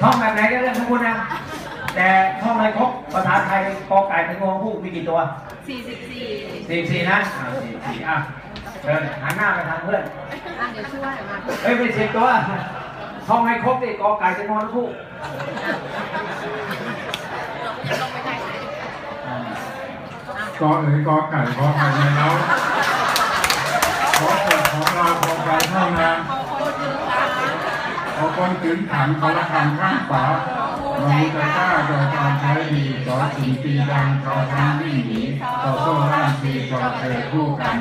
ท่องแบบไหนก็เรื่องของคุณนะ แต่ท่องอะไรครบภาษาไทยกอไก่ถึงงอผู้มีกี่ตัวสี่สิบสี่สี่สี่นะอ่าสี่สี่อะเชิญหันหน้าไปทางเพื่อนอะเดี๋ยวช่วยมาเฮ้ยเป็นสิบตัวท่องให้ครบดิกอไก่ถึงงอผู้เราก็จะลงไปได้ไหนกอเอ๋ยกอไก่กอไข่ในเล้าขอเกิดของเราของเราเท่านั้น พอคนถึงตา ขอ คนถึงขังขอละคังข้างฝาเรามีแต่กล้าโดยการใช้ดีต่อสิ่งปีดังต่อทางวิ่งหนีต่อโซ่ร่างปีต่อเธอคู่กัน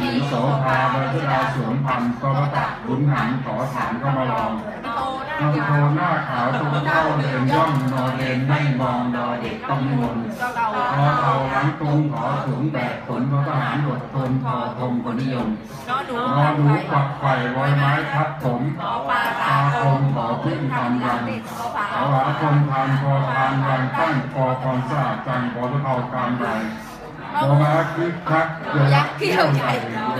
หญิงโสภาบรรดาสวมพันก็มาตักขุนหันขอสารก็มาลอง น้าลำโหน้าขาวตัวเท่าเรียนย่อมนอนเรนไม่มองรอเด็กต้องมนต์ราขอเอาหลังตรงขอถุงแบกขนพระทหารอดทนพอทมคนนิยมนอหนูปักไข่ไว้ไม้ทับผมขอปลาตาคมขอพึ่งทำรังขอหาคมทานพอทานรังตั้งพอความสะอาดจังขอทุกเอาการใด ขอมาคึกคักเรือเที่ยวใหญ่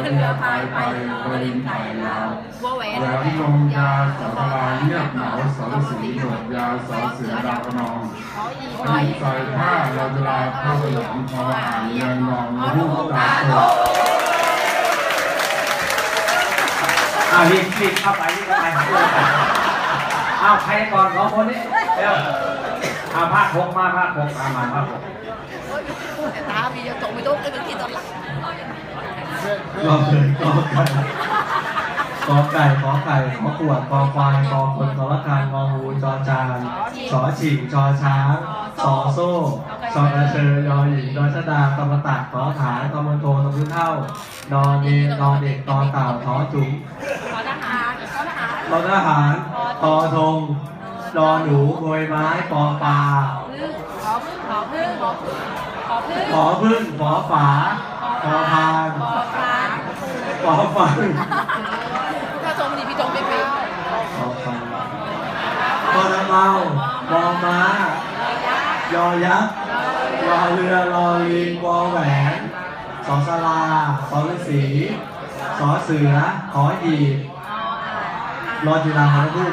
เรือพายไปบรินไผ่ลาววัวแหวนนลงยาสารลายเงียบเหงาสารสีหนวดยาสอเสือดาวกนองขออีขหน่อยใส่ผ้าเราเวลาเข้าไปหลังคออ่านเรียงนองรูปตาโตอ่ารีบรีบเข้าไปรีบเข้าไปหาเอาใครก่อนสองคนนี้เดี๋ยว อาภาคหกมาภาคหกมามาภาคหกแต่ตามีจะตกไม่ตกเลยบางทีตอนหลังกอเลยกอไก่กอไก่ขอไข่ขอขวดกอควายกอคนกอละคางงองูจอจานสอฉิงจอช้างสอโซ่ชอกระเชยยอหญิงดอชดากรรมตัดขอฐานกรรมโทนพื้นเท่านอนเนนอนเด็กตอเต่าทอจุ๋มขอทหารขอทหารตอทหารตอธง นอหนูโบยไม้ปอปลาพึ่งขอพึ่งขอพึ่งขอพึ่งขอพึ่งขอพึ่งขอฝาขอพานขอฟ้าขอฟังถ้าทรงดีพี่ทรงไม่เป็นขอฟังขอน้ำเมามอม้ายอยักษ์รอเรือรอลิงวอแหวนสอสลาสอฤาษีสอเสือขอหีบรอจุฬาหอพู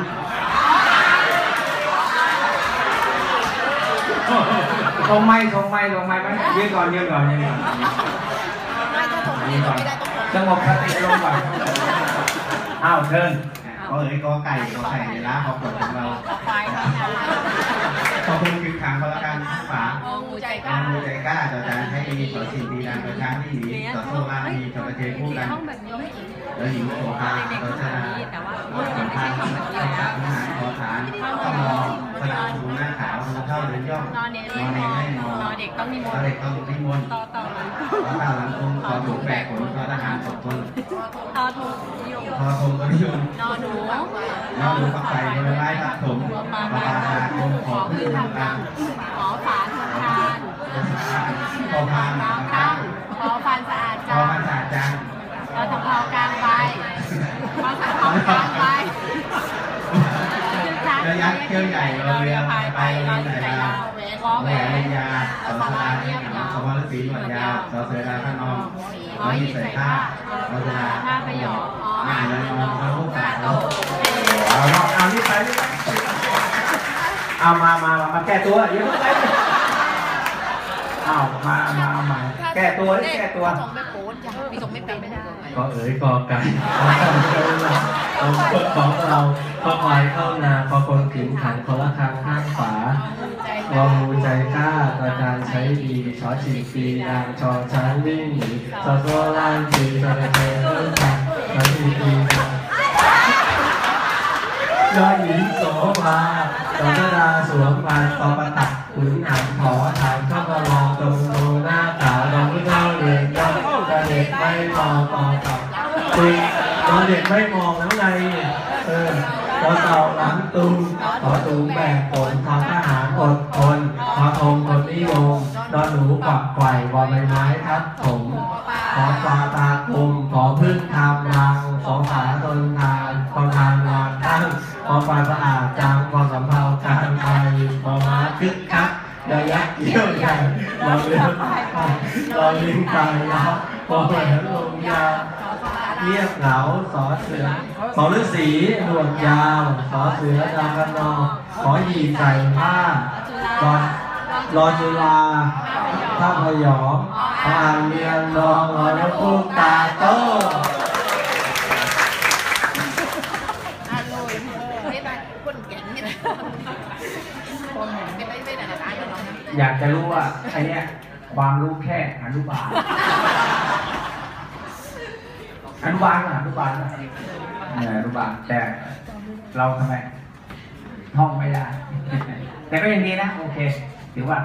ทงไม้ทงไม้ทงไม้ไหมยืนก่อนยืนก่อนยืนก่อนไม่ถ้าทรงดีทรงไม่ได้ต้องทรงสงบสติลงก่อนอ้าวเชิญก็เอ๋ยกอไก่กอไก่ในร้านขอบคุณของเราขอบคุณคือขังพละการฝางองูใจกล้ารมือใจกล้าต่อจานให้ดีต่อสิ่งดีดังต่อช้างที่หนีต่อโซ่ล่างมีต่อกระเทยคู่กันแบบนี้ไม่อีกแล้วหญิงโสภาต่อชนะ ย่องนอนเด็กนอนเองไม่มองนอนเด็กต้องมีมตอนนเด็กต้องนิมนต์ต่อต่อขอตาหลังคงขอถูกแบกขนขอทหารขอบคนต่อถูกอยู่ขอทงก็นิยมนอนหนูน้องดูปักไก่บริไม้ทับถมปลาปลาคมขอพึ่งทำกลางขอฝาทนทานขอพาน ระยะเที่ยวใหญ่เราเรือไปเราไหนลาขอแหววนนเรียนยาสอสลาเงียบเหงาสมรสีหนวดยาวสอเสือดาวขนองร้อยหีใส่ผ้าเราจะท่าพยองอ่านแล้วนอนพระพุทธาโตเอาเอาเอารีบไปเอามามามาแก้ตัวเดี๋ยวไปเอามามาเอามาแก้ตัวแก้ตัวส่งไม่โป๊ดจ้ะมีส่งไม่เป็นไม่ได้กอเอ๋ยกอไก่ ขอไข่ขอขวดของเราขอควายเข้านาขอคนขึงขันขอละคางข้างฝางองูใจกล้าประการใช้ดีชอฉีกปีนางชอช้างวิ่งหนีสอโซล่างจีจระเข้เพิ่มกันชอฉีปีนางยอดหญิงโสภาดอกดาสวมบาตอปตักขุนหันขอถามเข้ามาลองตรงโนหน้าขาวดอกผู้เท่าเรียนย่อมกระเด็กไม่มองต่อต่อคุย อนเด็กไม่มองแล้วไงเออขอเต่าหลังตุงขอตุงแบกผลขอทหารอดทนของคนนิยมนอนหนูปักไข่วอใบไม้ทับถมขอปลาตาคมขอพึ่งทำรังขอฝาตนทานขอทานนอนตั้งขอปลาสะอาดจางขอสำเภาการไปขอมาคึกคักระยะเกี่ยวใหญ่เราเรือพายไปเราลิงตายแล้วขอแหวนลงยา เงียบเหงาสอเสือสอฤาษีหนวดยาวสอเสือดาวกันนอขอหยีใส่ผ้ารอรอจุฬาท่าพยอมอ่านเรียนรองรอนกพูกตาโตอร่อยไม่ได้คนเก่งนี่นะคนไม่ได้ไม่ได้อะไรกันหรอกนะอยากจะรู้ว่าไอ้เนี้ยความรู้แค่อนุบาล อนุบาลอะอนุบาลอะเนี่ยอนุบาลแต่เราทำไมท่องไม่ได้ แต่ก็ยังดีนะ โอเคถือว่า